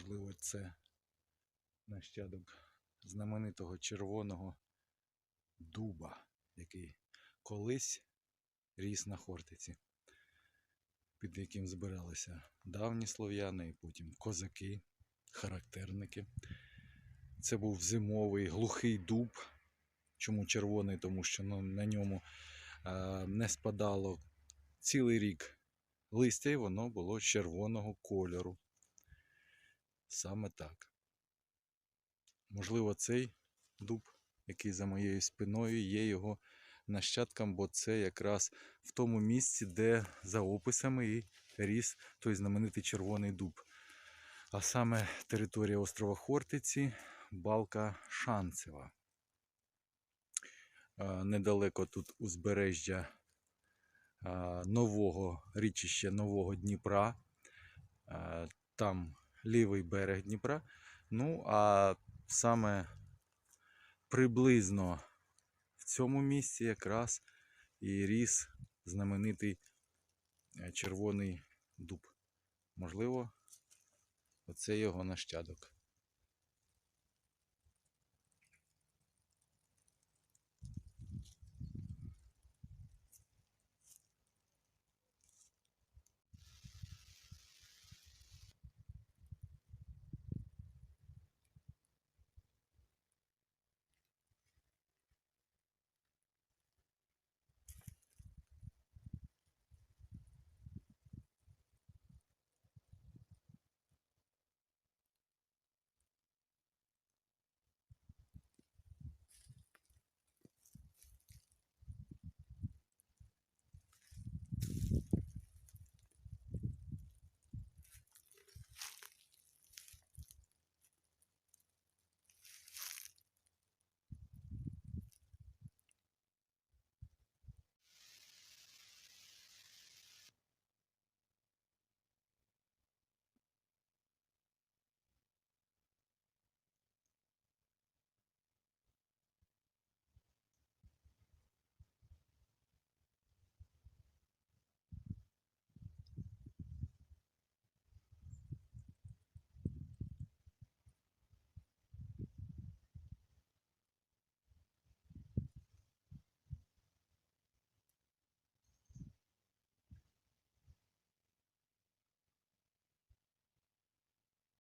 Можливо, це нащадок знаменитого червоного дуба, який колись ріс на Хортиці, під яким збиралися давні слов'яни і потім козаки, характерники. Це був зимовий глухий дуб. Чому червоний? Тому що ну, на ньому е, не спадало цілий рік листя, і воно було червоного кольору. Саме так. Можливо, цей дуб, який за моєю спиною, є його нащадком, бо це якраз в тому місці, де за описами і ріс той знаменитий червоний дуб. А саме територія острова Хортиці, балка Шанцева. Недалеко тут узбережжя нового річища Нового Дніпра. Там лівий берег Дніпра. Ну, а саме приблизно в цьому місці якраз і ріс знаменитий е, червоний дуб. Можливо, оце його нащадок.